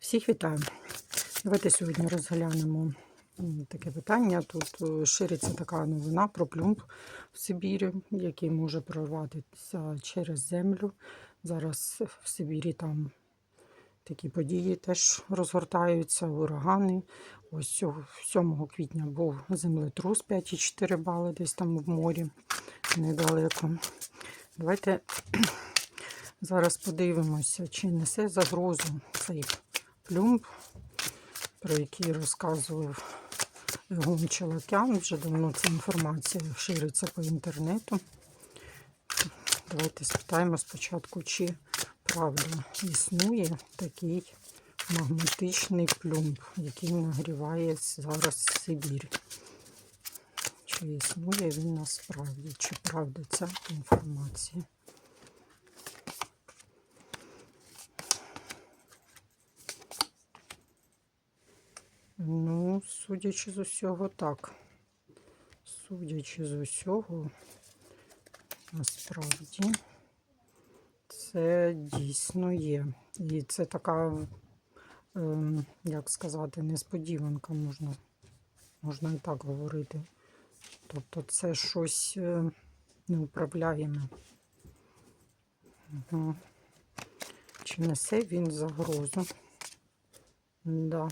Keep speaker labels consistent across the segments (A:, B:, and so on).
A: Всіх вітаю. Давайте сьогодні розглянемо таке питання. Тут е, шириться така новина про плюмб в Сибірі, який може прорватися через землю. Зараз в Сибірі там такі події теж розгортаються, урагани. Ось 7 квітня був землетрус 5,4 бали десь там в морі недалеко. Давайте зараз подивимося, чи несе загрозу цей плюмб, про який розказував Егон Челокян. Вже давно ця інформація шириться по інтернету. Давайте спитаємо спочатку, чи правда існує такий магматичний плюмб, який нагріває зараз Сибір. Чи існує він насправді, чи правда ця інформація? Ну, судячи з усього, так. Судячи з усього, насправді це дійсно є. І це така, ем, як сказати, несподіванка можна, можна і так говорити. Тобто це щось е, неуправляєме. Угу. Чи несе він загрозу? Да.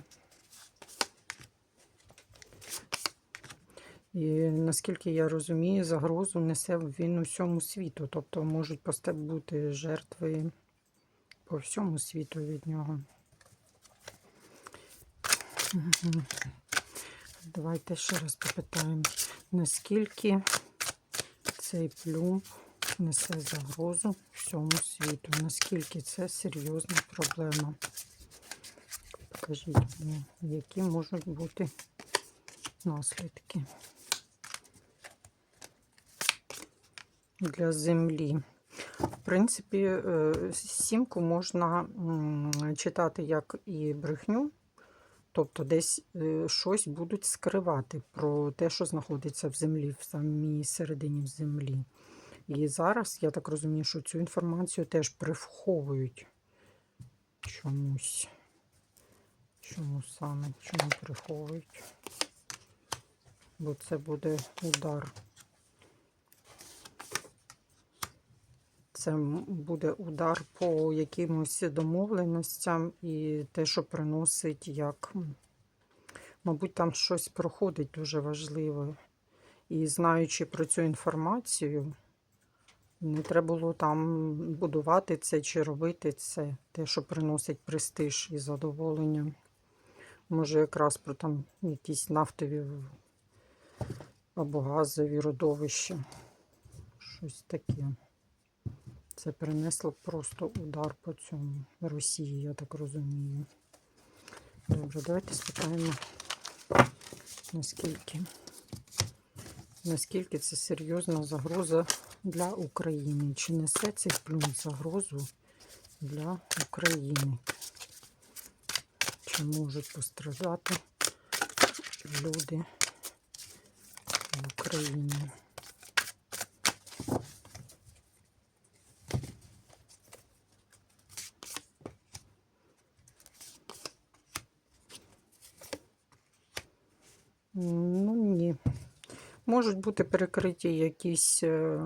A: І наскільки я розумію, загрозу несе він усьому світу. Тобто можуть бути жертви по всьому світу від нього. Давайте ще раз попитаємо, наскільки цей плюмб несе загрозу всьому світу, наскільки це серйозна проблема. Покажіть мені, які можуть бути наслідки. Для землі. В принципі, е, сімку можна читати як і брехню, тобто десь е, щось будуть скривати про те, що знаходиться в землі, в самій середині землі. І зараз, я так розумію, що цю інформацію теж приховують чомусь. Чому саме? Чому приховують? Бо це буде удар. Це буде удар по якимось домовленостям і те, що приносить як, мабуть, там щось проходить дуже важливе. І знаючи про цю інформацію, не треба було там будувати це чи робити це, те, що приносить престиж і задоволення. Може, якраз про там якісь нафтові або газові родовища. Щось таке. Це принесло просто удар по цьому Росії, я так розумію. Добре, давайте спитаємо, наскільки, наскільки це серйозна загроза для України. Чи несе цей плюм загрозу для України? Чи можуть постраждати люди в Україні? Ну, ні. Можуть бути перекриті якісь е,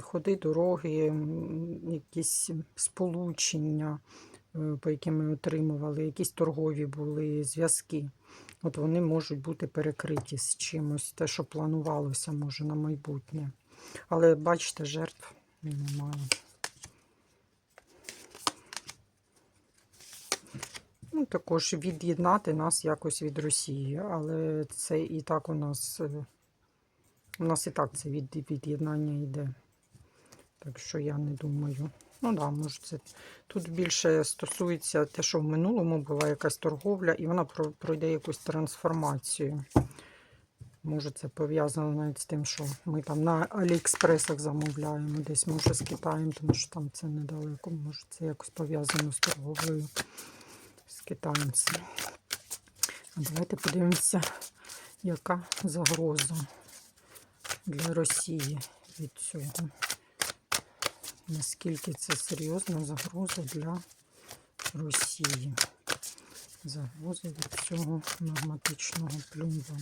A: ходи, дороги, якісь сполучення, е, по яким ми отримували, якісь торгові були зв'язки. От вони можуть бути перекриті з чимось, те, що планувалося, може, на майбутнє. Але бачите, жертв немає. Ну, також від'єднати нас якось від Росії, але це і так у нас, е, у нас і так це від, від'єднання йде. Так що я не думаю. Ну да, може це тут більше стосується те, що в минулому була якась торговля, і вона пройде якусь трансформацію. Може, це пов'язано навіть з тим, що ми там на Аліекспресах замовляємо, десь може з Китаєм, тому що там це недалеко. Може, це якось пов'язано з торговлею з китайцями. Давайте подивимося, яка загроза для Росії від цього. Наскільки це серйозна загроза для Росії? загрози від цього магматичного плюмба.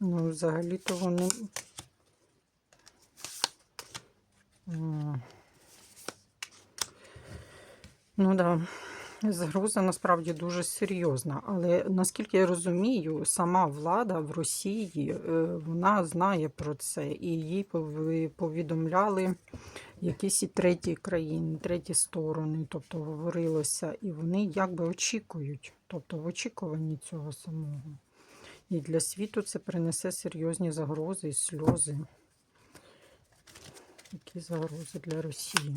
A: Ну, взагалі-то вони. Ну да. загроза насправді дуже серйозна. Але наскільки я розумію, сама влада в Росії е, вона знає про це, і їй повідомляли якісь і треті країни, треті сторони, тобто говорилося, і вони якби очікують, тобто в очікуванні цього самого. І для світу це принесе серйозні загрози і сльози. Які загрози для Росії.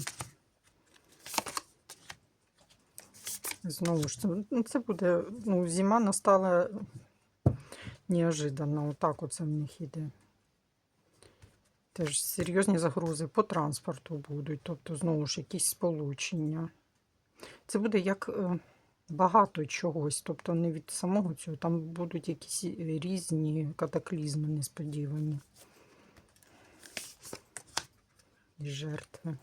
A: Знову ж, це, ну, це буде, ну, зима настала неожиданно. Отак оце в них іде. Теж серйозні загрози по транспорту будуть, тобто, знову ж, якісь сполучення. Це буде як е, багато чогось, тобто не від самого цього, там будуть якісь різні катаклізми несподівані. І жертви,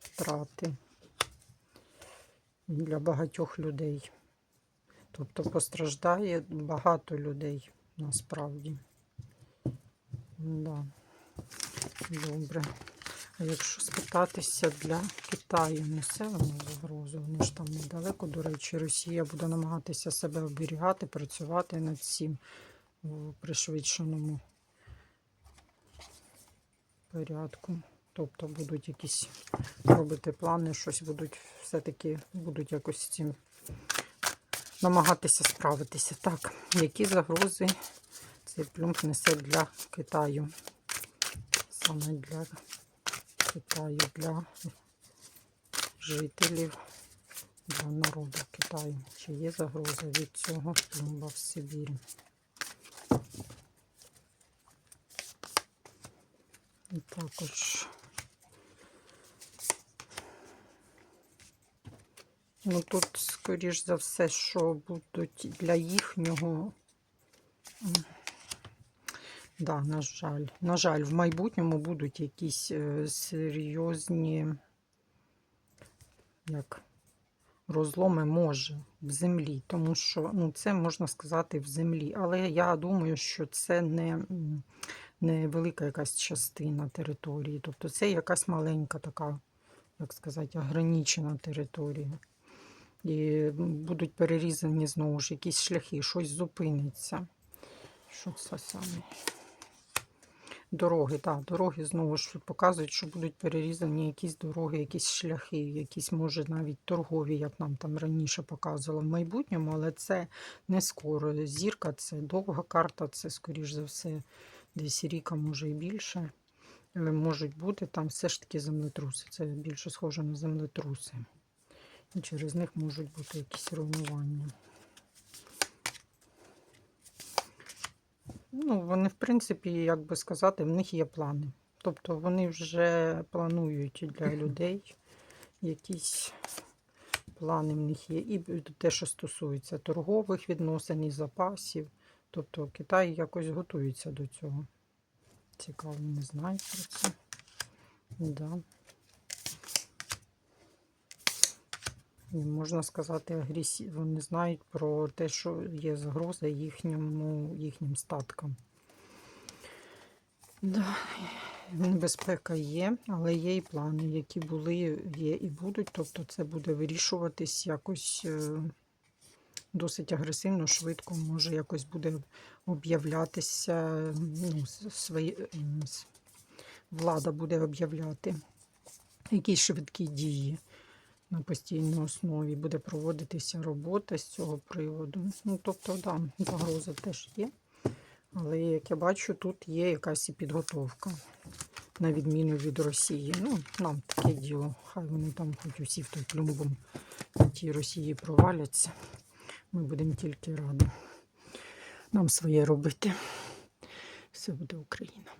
A: втрати для багатьох людей. Тобто постраждає багато людей насправді. Да. Добре. А якщо спитатися для Китаю, несе воно загрозу? Вони ж там недалеко. До речі, Росія буде намагатися себе оберігати, працювати над цим у пришвидшеному порядку. Тобто будуть якісь робити плани, щось будуть все-таки будуть якось цим намагатися справитися. Так, які загрози цей плюмб несе для Китаю? Саме для Китаю, для жителів, для народу Китаю. Чи є загроза від цього плюмба в Сибірі? І також Ну тут, скоріш за все, що будуть для їхнього. Да, на жаль. На жаль, в майбутньому будуть якісь е, серйозні, як розломи може в землі, тому що ну, це можна сказати в землі. Але я думаю, що це не, не велика якась частина території. Тобто це якась маленька така, як сказати, ограничена територія. І будуть перерізані знову ж якісь шляхи, щось зупиниться. Що це саме? Дороги, так, дороги знову ж показують, що будуть перерізані якісь дороги, якісь шляхи, якісь, може, навіть торгові, як нам там раніше показувало в майбутньому, але це не скоро. Зірка це довга карта, це, скоріш за все, десь ріка, може і більше. Е, Можуть бути там все ж таки землетруси. Це більше схоже на землетруси. І через них можуть бути якісь руйнування. Ну, вони, в принципі, як би сказати, в них є плани. Тобто вони вже планують для людей якісь плани в них є. І те, що стосується торгових відносин і запасів. Тобто Китай якось готується до цього. Цікаво, не знаю про це. Да. Можна сказати, агресів... вони знають про те, що є загроза їхньому, їхнім статкам. Да. Небезпека є, але є і плани, які були, є і будуть. Тобто це буде вирішуватись якось е, досить агресивно, швидко, може якось буде об'являтися, ну, свої, влада буде об'являти якісь швидкі дії на постійній основі буде проводитися робота з цього приводу. Ну, тобто, да, загроза теж є. Але, як я бачу, тут є якась і підготовка, на відміну від Росії. Ну, нам таке діло. Хай вони там хоч усі в той плюмбом на тій Росії проваляться. Ми будемо тільки раді нам своє робити. Все буде Україна.